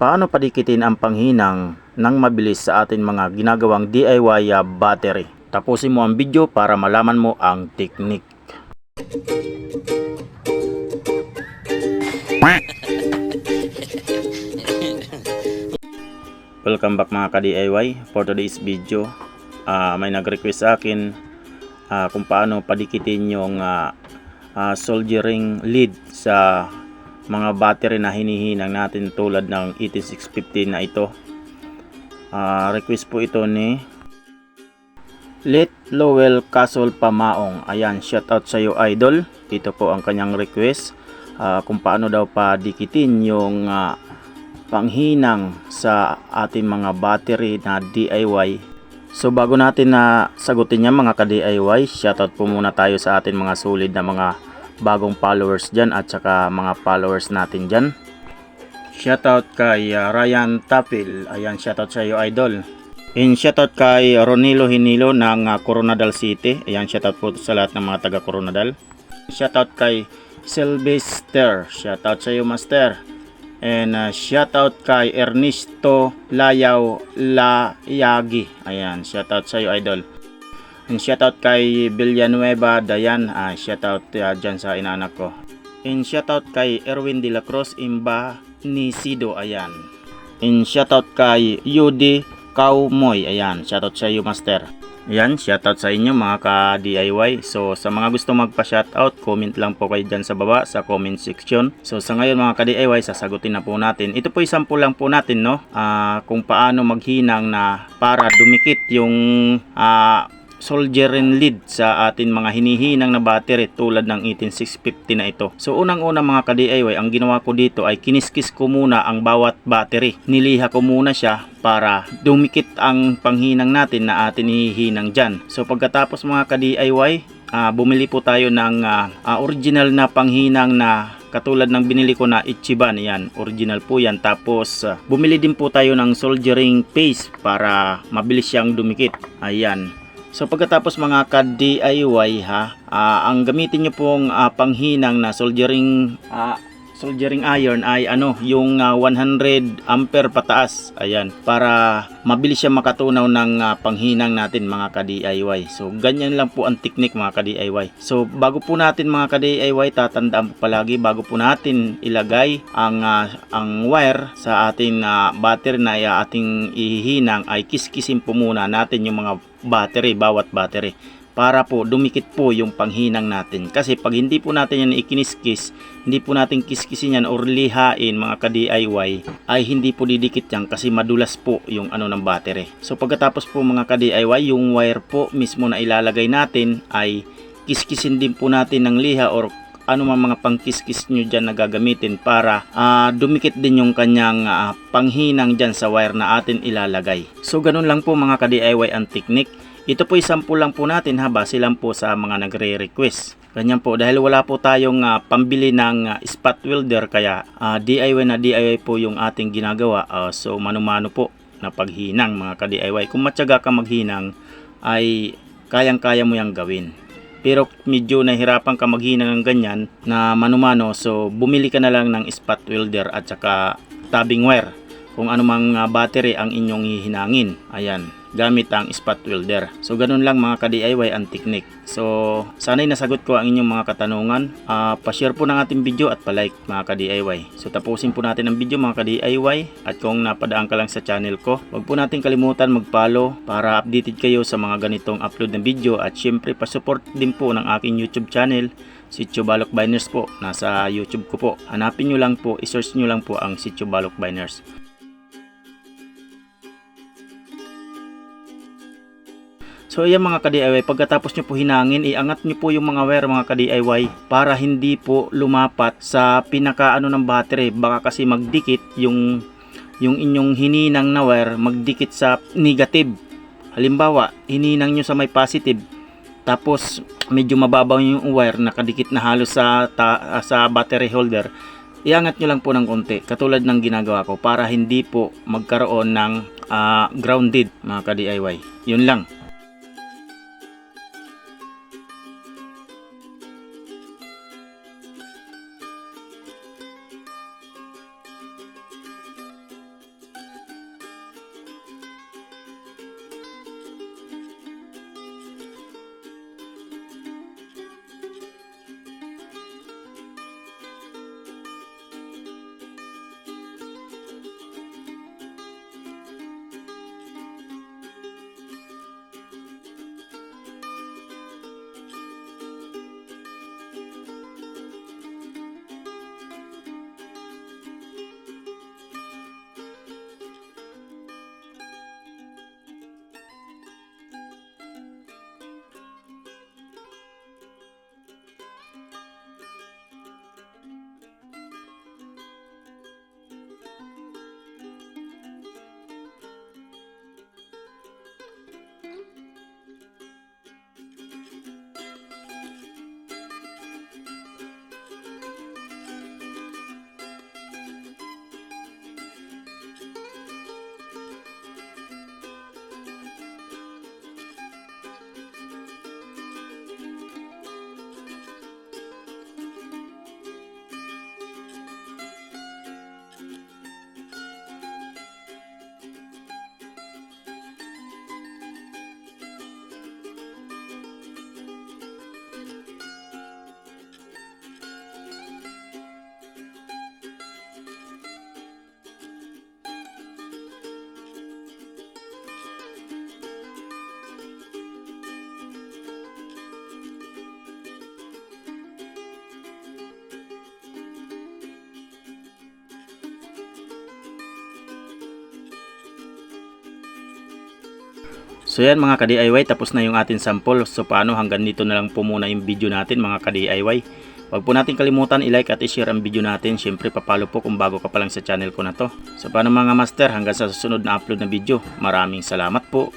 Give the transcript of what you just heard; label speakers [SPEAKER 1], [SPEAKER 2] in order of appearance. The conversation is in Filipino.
[SPEAKER 1] Paano padikitin ang panghinang ng mabilis sa ating mga ginagawang DIY ah, battery? Tapusin mo ang video para malaman mo ang teknik. Welcome back mga ka-DIY. For today's video, ah, may nag-request sa akin ah, kung paano padikitin yung ah, ah, soldering lead sa mga battery na hinihinang natin tulad ng 18650 na ito. Ah, request po ito ni Let Lowell Castle Pamaong. Ayan, shout out sa iyo idol. Ito po ang kanyang request ah, kung paano daw padikitin yung ah, panghinang sa ating mga battery na DIY. So bago natin na sagutin yan mga ka-DIY, shoutout po muna tayo sa ating mga solid na mga bagong followers dyan at saka mga followers natin dyan. Shoutout kay uh, Ryan Tapil, ayan shoutout sa iyo idol. And shoutout kay Ronilo Hinilo ng uh, Coronadal City, ayan shoutout po sa lahat ng mga taga Coronadal. Shoutout kay Sylvester, shoutout sa iyo master. And uh, shoutout kay Ernesto Layaw Layagi. Ayan, shoutout sa iyo idol. And shoutout kay Villanueva Dayan. Ah, shoutout uh, dyan sa inaanak ko. And shoutout kay Erwin De La Cruz Imba Nisido. Ayan. And shoutout kay Yudi Kaumoy. Ayan, shoutout sa iyo master. Ayan, shoutout sa inyo mga ka-DIY. So, sa mga gusto magpa-shoutout, comment lang po kayo dyan sa baba sa comment section. So, sa ngayon mga ka-DIY, sasagutin na po natin. Ito po sample lang po natin, no? Ah, kung paano maghinang na para dumikit yung ah, soldering lead sa atin mga hinihinang na battery tulad ng 18650 na ito. So unang-una mga ka-DIY, ang ginawa ko dito ay kiniskis ko muna ang bawat battery. Niliha ko muna siya para dumikit ang panghinang natin na atin hihinang dyan. So pagkatapos mga ka-DIY, ah, bumili po tayo ng ah, ah, original na panghinang na katulad ng binili ko na Ichiban yan original po yan tapos ah, bumili din po tayo ng soldering paste para mabilis siyang dumikit ayan So pagkatapos mga ka-DIY ha, ah, ang gamitin nyo pong ah, panghinang na soldering ah, soldering iron ay ano, yung ah, 100 ampere pataas. Ayan, para mabilis siya makatunaw ng ah, panghinang natin mga ka-DIY. So ganyan lang po ang teknik mga ka-DIY. So bago po natin mga ka-DIY, tatandaan po palagi bago po natin ilagay ang ah, ang wire sa ating ah, battery na ah, ating ihihinang ay kiskisin po muna natin yung mga battery, bawat battery para po dumikit po yung panghinang natin. Kasi pag hindi po natin yan ikiniskis, hindi po natin kiskisin yan or lihain mga ka-DIY, ay hindi po didikit yan kasi madulas po yung ano ng battery. So pagkatapos po mga ka-DIY, yung wire po mismo na ilalagay natin ay kiskisin din po natin ng liha or ano man mga pangkiskis nyo dyan na gagamitin para ah, dumikit din yung kanyang ah, panghinang dyan sa wire na atin ilalagay. So ganun lang po mga ka-DIY ang technique. Ito po sample lang po natin ha, base lang po sa mga nagre-request. Ganyan po, dahil wala po tayong ah, pambili ng ah, spot welder kaya ah, DIY na DIY po yung ating ginagawa. Ah, so mano-mano po na paghinang mga ka-DIY. Kung matyaga ka maghinang ay kayang-kaya mo yung gawin pero medyo nahirapan ka maghinang ng ganyan na manumano so bumili ka na lang ng spot welder at saka tabbing wire kung anumang uh, battery ang inyong hihinangin ayan gamit ang spot welder so ganun lang mga ka-DIY ang technique so sana'y nasagot ko ang inyong mga katanungan uh, pa-share po ng ating video at pa-like mga ka-DIY so tapusin po natin ang video mga ka-DIY at kung napadaan ka lang sa channel ko huwag po natin kalimutan mag-follow para updated kayo sa mga ganitong upload ng video at syempre pa-support din po ng aking YouTube channel Sitio Balok Biners po. Nasa YouTube ko po. Hanapin nyo lang po, isearch nyo lang po ang Sitio Balok Biners. So ayan mga ka-DIY, pagkatapos nyo po hinangin, iangat nyo po yung mga wire mga ka-DIY para hindi po lumapat sa pinaka ano ng battery. Baka kasi magdikit yung yung inyong hininang na wire magdikit sa negative. Halimbawa, hininang nyo sa may positive, tapos medyo mababaw yung wire nakadikit na halos sa ta, sa battery holder iangat nyo lang po ng konti katulad ng ginagawa ko para hindi po magkaroon ng ah, grounded mga ka-DIY yun lang So yan mga ka-DIY, tapos na yung atin sample. So paano hanggang dito na lang po muna yung video natin mga ka-DIY. Huwag po natin kalimutan i-like at i-share ang video natin. Siyempre papalo po kung bago ka pa lang sa channel ko na to. So paano mga master hanggang sa susunod na upload na video. Maraming salamat po.